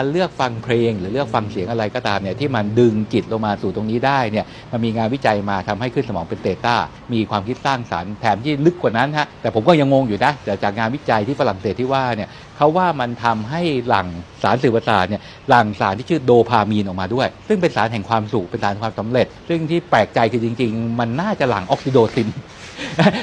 การเลือกฟังเพลงหรือเลือกฟังเสียงอะไรก็ตามเนี่ยที่มันดึงจิตลงมาสู่ตรงนี้ได้เนี่ยมันมีงานวิจัยมาทำให้ขึ้นสมองเป็นเตต้า มีความคิดสร้างสรรค์แถมที่ลึกกว่านั้นฮะแต่ผมก็ยังงงอยู่นะแต่จากงานวิจัยที่ฝรั่งเศสที่ว่าเนี่ย เขาว่ามันทำให้หลั่งสารสื่อประสาทเนี่ยหลั่งสารที่ชื่อโดพามีนออกมาด้วย ซึ่งเป็นสารแห่งความสุขเป็นสารแห่งความสำเร็จ ซึ่งที่แปลกใจคือจริง ๆ มันน่าจะหลั่งออกซิโดซิน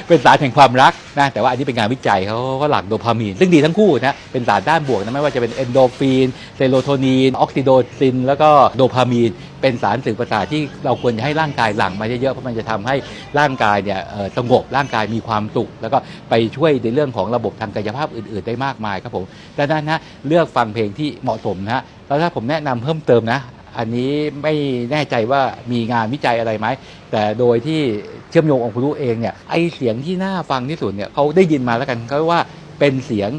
เป็นสารแห่งความรักนะแต่ว่าอันนี้เป็นงานวิจัยเขาก็หลั่งโดพามีน ซึ่งดีทั้งคู่นะเป็นสารด้านบวกนะไม่ว่าจะเป็นเอนโดฟินเซโรโทนินออกซิโดซิน แล้วก็โดพามีน เป็นสารสื่อประสาทที่เราควรจะให้ร่างกายหลั่งมาเยอะๆเพราะมันจะทำให้ร่างกายเนี่ยสงบร่างกายมีความสุข แล้วก็ไปช่วยในเรื่องของระบบทางกายภาพอื่น ๆ ได้มากมายครับผมดังนั้นนะเลือกฟังเพลงที่เหมาะสมนะแล้วถ้าผมแนะนำเพิ่มเติมนะ อันนี้ไม่แน่ใจว่ามีงานวิจัยอะไรไหมแต่โดยที่เชื่อมโยงองค์รู้เองเนี่ยไอเสียงที่น่าฟังที่สุดเนี่ยเขาได้ยินมาแล้วกันเขาว่าเป็นเสียง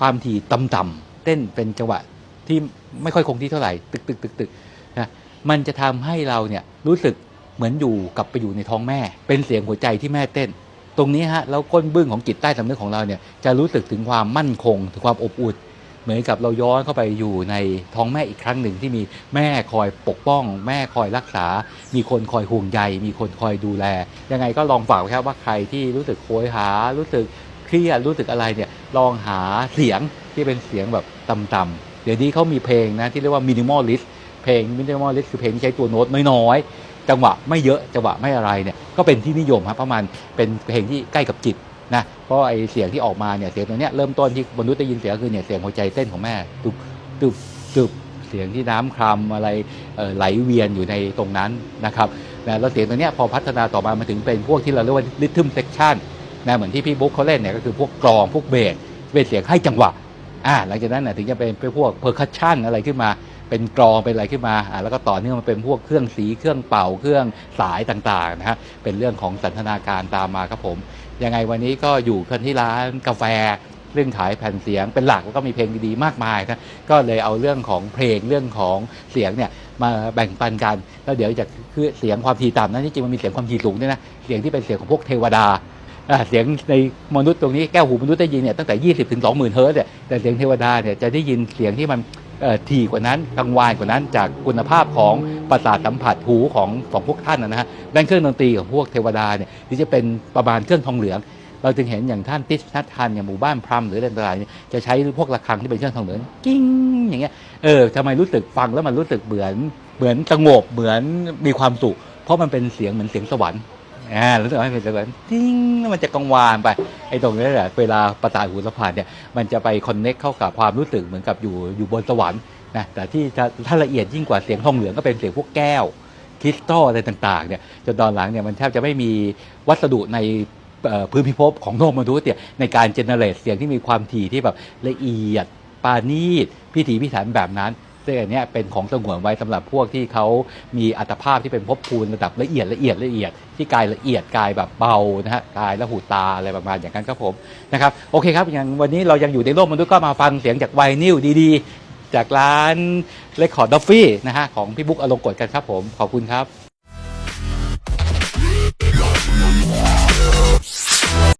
ความถี่ต่ำๆเต้นเป็นจังหวะที่ไม่ค่อยคงที่เท่าไหร่ตึกตึกตึกตึกนะ มันจะทำให้เราเนี่ยรู้สึกเหมือนอยู่กลับไปอยู่ในท้องแม่ เป็นเสียงหัวใจที่แม่เต้น ตรงนี้ฮะแล้วก้นบึ้งของจิตใต้สำนึกของเราเนี่ยจะรู้สึกถึงความมั่นคง ถึงความอบอุ่นเหมือนกับเราย้อนเข้าไปอยู่ในท้องแม่อีกครั้งหนึ่งที่มีแม่คอยปกป้อง แม่คอยรักษา มีคนคอยห่วงใยมีคนคอยดูแล ยังไงก็ลองฝากไว้ครับว่าใครที่รู้สึกโหยหา รู้สึกเครียดรู้สึกอะไรเนี่ยลองหาเสียงที่เป็นเสียงแบบต่ำๆเดี๋ยวนี้เขามีเพลงนะที่เรียกว่ามินิมอลลิส เพลงมินิมอลลิสคือเพลงที่ใช้ตัวโน้ตน้อยๆ จังหวะไม่เยอะจังหวะไม่อะไรเนี่ยก็เป็นที่นิยมครับเพราะมันเป็นเพลงที่ใกล้กับจิตนะเพราะไอเสียงที่ออกมาเนี่ยเสียงตัวเนี้ยเริ่มต้นที่มนุษย์ได้ยินเสียงคือเนี่ยเสียงหัวใจเต้นของแม่ตุบตุบตุบเสียงที่น้ำครำอะไรไหลเวียนอยู่ในตรงนั้นนะครับนะแล้วเสียงตัวเนี้ยพอพัฒนาต่อมามาถึงเป็นพวกที่เราเรียกว่า rhythm section นะเหมือนที่พี่บุ๊คเขาเล่นเนี่ยก็คือพวกกลองพวกเบสเป็นเสียงให้จังหวะอ่าหลังจากนั้นนะถึงจะเป็นเป็นพวก percussion อะไรขึ้นมา เป็นกรองเป็นอะไรขึ้นมาแล้วก็ต่อเนื่องมาเป็นพวกเครื่องสีเครื่องเป่าเครื่องสายต่างๆนะฮะเป็นเรื่องของสันทนาการตามมาครับผมยังไงวันนี้ก็อยู่กันที่ร้านกาแฟเรื่องขายแผ่นเสียงเป็นหลักแล้วก็มีเพลงดีๆมากมายนะก็เลยเอาเรื่องของเพลงเรื่องของเสียงเนี่ยมาแบ่งปันกัน แล้วเดี๋ยวจะคือเสียงความถี่ต่ำนั้นที่จริงมันมีเสียงความถี่สูงด้วยนะเสียงที่เป็นเสียงของพวกเทวดาเสียงในมนุษย์ตรงนี้แก้วหูมนุษย์ได้ยินเนี่ยตั้งแต่ 20 ถึง 20,000 เฮิร์ตเนี่ยแต่เสียงเทวดาเนี่ยจะได้ยินเสียงที่มัน ถี่กว่านั้นกังวานกว่านั้นจากคุณภาพของประสาทสัมผัสหูของของพวกท่านนะฮะด้านเครื่องดนตรีของพวกเทวดาเนี่ยที่จะเป็นประมาณเครื่องทองเหลือง เราจึงเห็นอย่างท่านติสนัททันอย่างหมู่บ้านพรมหรืออะไรต่างๆจะใช้พวกระฆังที่เป็นเครื่องทองเหลืองกิ้งอย่างเงี้ยเออทำไมรู้สึกฟังแล้วมันรู้สึกเหมือนเหมือนสงบเหมือนมีความสุขเพราะมันเป็นเสียงเหมือนเสียงสวรรค์ อ่ารู้สึกว่าเป็นเสียงสวรรค์ติ้งแล้วมันจะกังวานไปไอ้ตรงนี้แหละเวลาประสาทหูสัมผัสเนี่ยมันจะไปคอนเน็กเข้ากับความรู้สึกเหมือนกับอยู่อยู่บนสวรรค์นะแต่ที่ถ้าละเอียดยิ่งกว่าเสียงทองเหลืองก็เป็นเสียงพวกแก้วคริสตัลอะไรต่างๆเนี่ยจนตอนหลังเนี่ยมันแทบจะไม่มีวัสดุในพื้นพิภพของโลกมนุษย์เนี่ยในการเจเนเรตเสียงที่มีความถี่ที่แบบละเอียดปานีตพิถีพิถันแบบนั้น ซึ่งอันนี้เป็นของสงวนไว้สำหรับพวกที่เขามีอัตภาพที่เป็นภพภูมิระดับละเอียดละเอียดละเอียด ที่กายละเอียดกายแบบเบานะฮะกายละหูตาอะไรประมาณอย่างนั้นครับผมนะครับโอเคครับอย่างวันนี้เรายังอยู่ในโลกมนุษย์ก็มาฟังเสียงจากไวนิวดีๆ จากร้านเลคคอร์ดดอฟฟี่นะฮะของพี่บุ๊กอลงกฎกันครับผมขอบคุณครับ